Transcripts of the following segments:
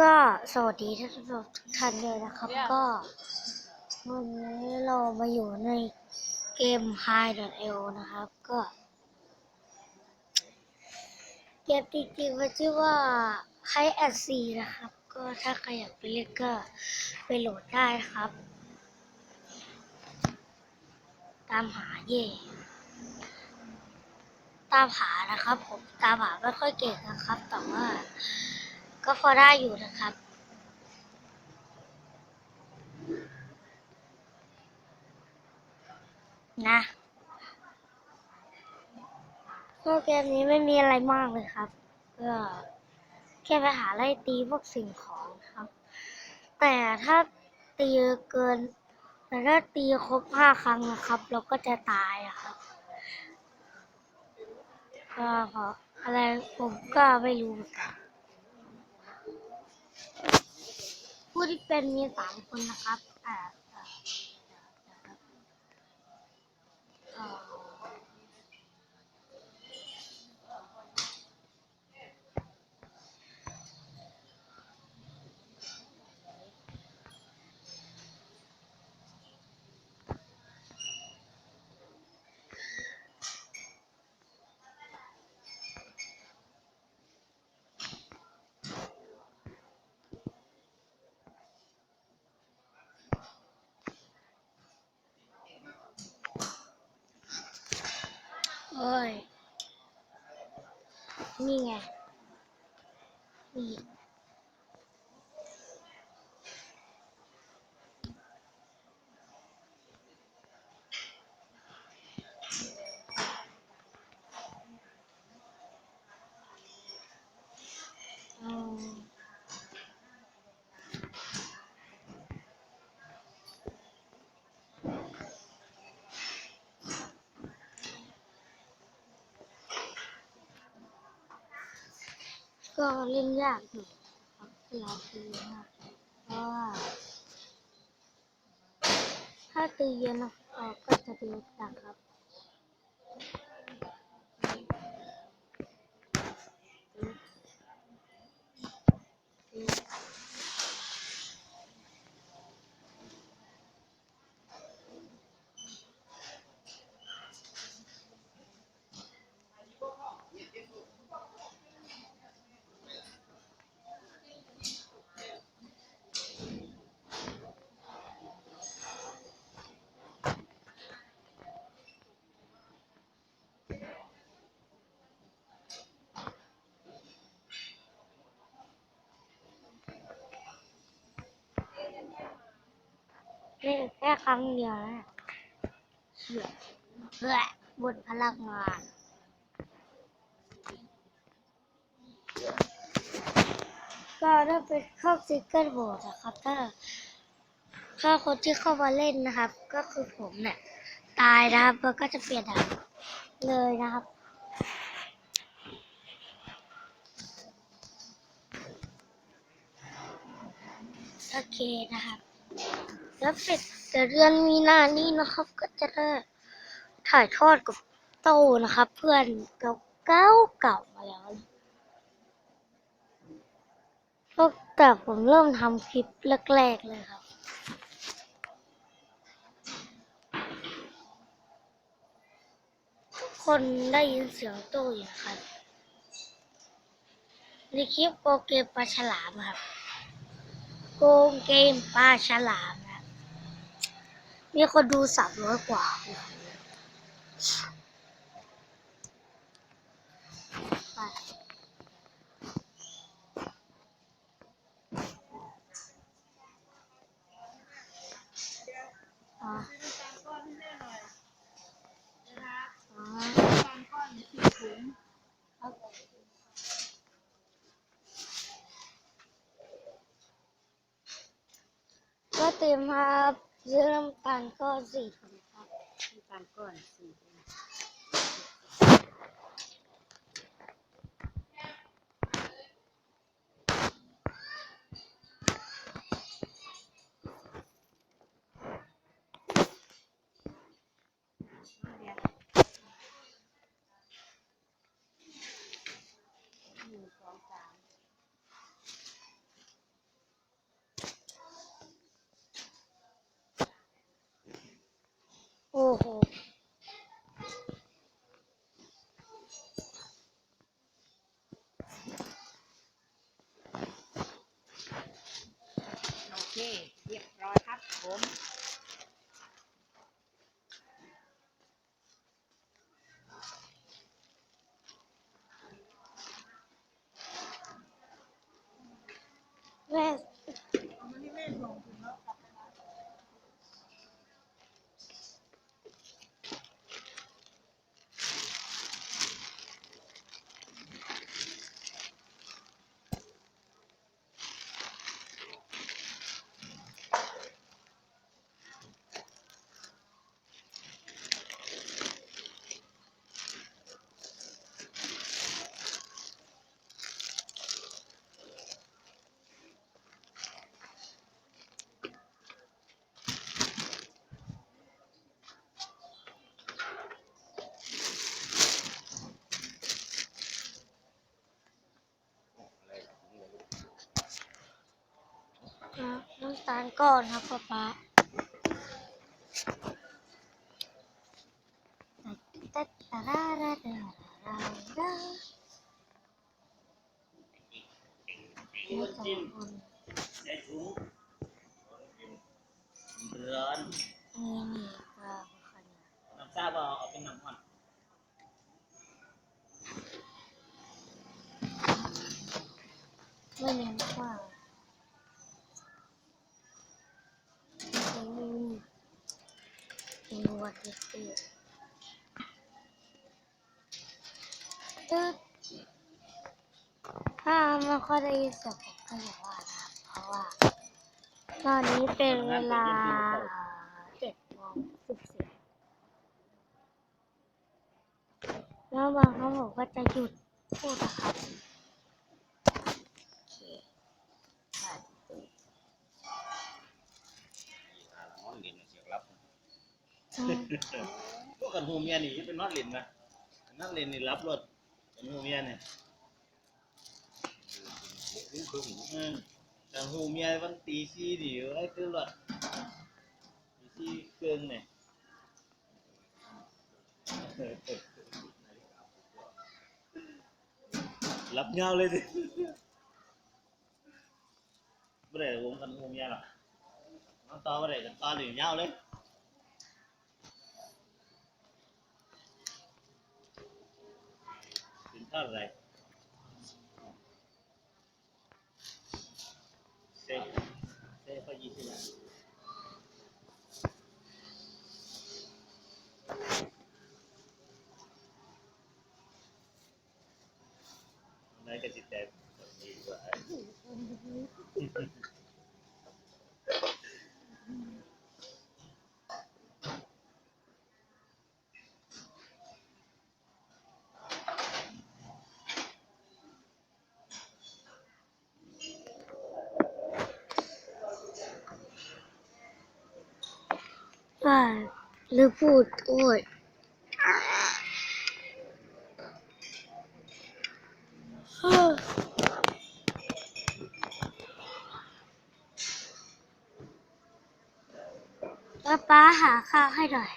ก็สวัสดีท่านผู้ชมทุกท่านเลยนะครับ ก็วันนี้เรามาอยู่ในเกม High.io นะครับ ก็ เกมจริงๆมันชื่อว่า High at Sea นะครับ ก็ถ้าใครอยากไปเล่นก็ไปโหลดได้ครับ ตามหาเย่ตามหานะครับ ผมตามหาไม่ค่อยเก่งนะครับ แต่ว่า ก็พอได้อยู่นะครับ นะก็เกมนี้ไม่มีอะไรมากเลยครับ ก็แค่ไปหาไล่ตีพวกสิ่งของครับ แต่ถ้าตีเกิน แต่ถ้าตีครบห้าครั้งนะครับ เราก็จะตายครับ ก็เพราะอะไรผมก็ไม่รู้เหมือนกัน ผู้ที่เป็นมีสามคนนะครับ อ่าอ่าเอ่อ เอ้ย นี่ไง นี่ อืม ก็เล่นยากอยู่ครับเวลาตีมากเพราะว่าถ้าตีเย็นเอ่อก็จะตีต่างครับ เล่น แค่ครั้งเดียวนะเชื่อเพื่อบนพลังงานก็ถ้เป็นข้าซิงเกิลโหวตนะครับถ้าถ้าคนที่เข้ามาเล่นนะครับ ก็คือผมเนี่ยตายนะครับมันก็จะเปลี่ยนด่านเลยนะครับโอเคนะครับ แล้วเสร็จแต่เดือนมีนานี้นะครับ ก็จะได้ถ่ายทอดกับโต้นะครับ เพื่อนเก่าเก่าเก่ามาแล้วตั้งแต่ผมเริ่มทำคลิปแรกๆเลยครับทุกคนได้ยินเสียงโต้อยู่นะครับในคลิปโกเกมปลาฉลามครับ โกงเกมปลาฉลาม มีคนดูสามร้อยกว่าไปอะอ๋อก็เต็มครับ ซื้อน้ำตาลก็สี่ถุงครับน้ำตาลก้อนสี่ถุง หนึ่งสองสาม นะน้ำตาล ก่อนครับป๊าป๊าตาตาตาตาตาตาตาไม่ต้องคนใส่ถุงร้อนนี่นี่ก็คนนี้น้ำซาบเอาเป็นน้ำมันไม่เน้นว่าอืม เป็นวัดที่สุดตึ๊ดถ้าไม่ค่อยได้ยินเสียงผมก็อย่าว่านะครับเพราะว่า ตอนนี้เป็นเวลาเจ็ดโมงสิบสี่แล้วบางครั้งผมก็จะหยุดพูดนะครับโอเคตัดติด นอนเล่นเสียงรับ อืม พวกกันหูเมียนี่เป็นนอนเล่นนะนอนเล่นนี่รับรถกันหูเมียเนี่ยอืมแต่หูเมียวันตีสี่ดิไอ้คือรถตีสี่เกินเนี่ยรับเงาเลยดิไม่ได้วงกันหูเมียหรอกน้องต่อไม่ได้กันต่อหรือเงาเลย ถึงเท่าไหรเซ่เซ่ก็ยี่สิบล้านนายก็จิตใจดีกว่า ว่าหรือพูดโอ้ยป้าป้าหาข้าวให้หน่อย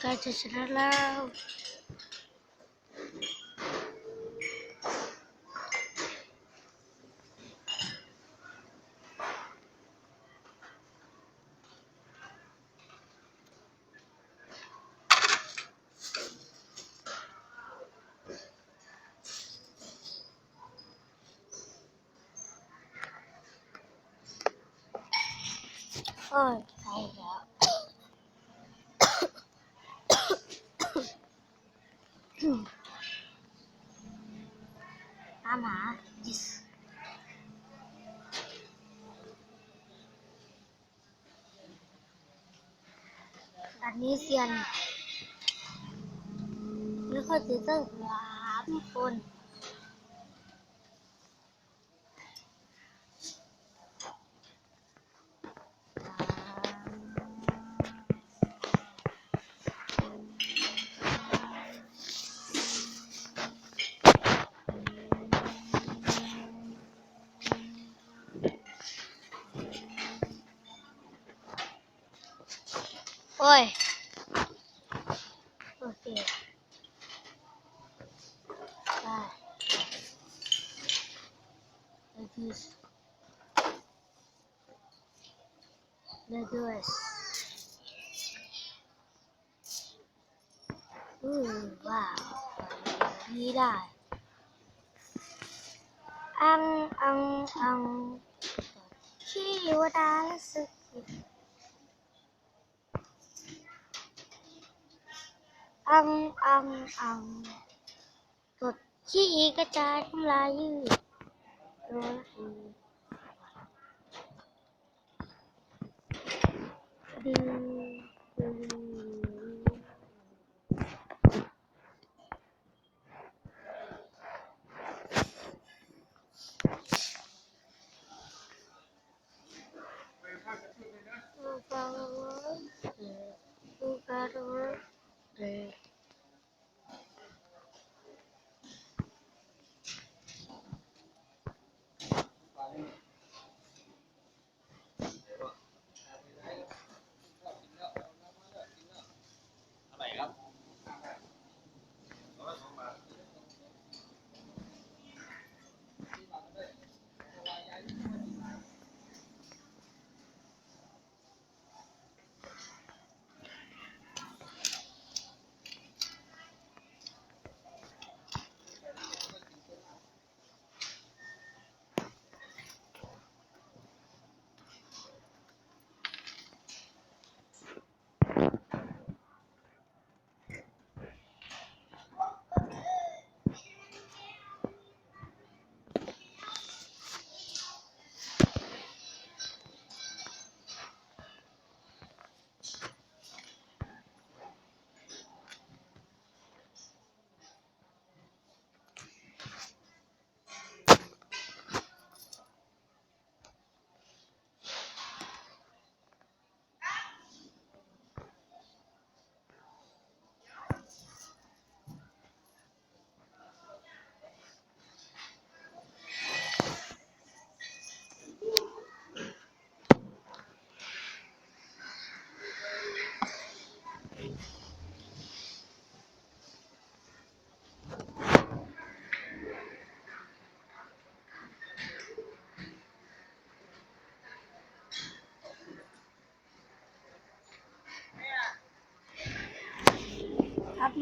ใกล้จะชนะแล้ว อ้ยไปแล้วตามา yes อันนี้เซียนไม่ค่อยจะเจอสามคน อ้ย โอเคได้ Like this. Like this. อือว้าวนี่ได้อังอังอังชีวดาลสึก อังอังอังกดขี้กระจายน้ำลายยืดโดยอือดื้อดื้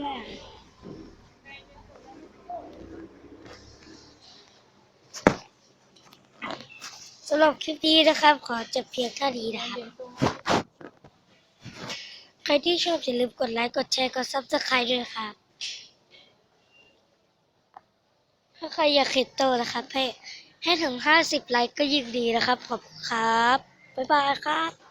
แม่สำหรับคลิปนี้นะครับ ขอจบเพียงเท่านี้นะครับ ใครที่ชอบอย่าลืมกดไลค์ กดแชร์ กดซับสไครต์ด้วยครับ ถ้าใครอยากเห็นโตนะครับให้ให้ถึง 50 ไลค์ก็ยิ่งดีนะครับ ขอบคุณครับ บ๊ายบายครับ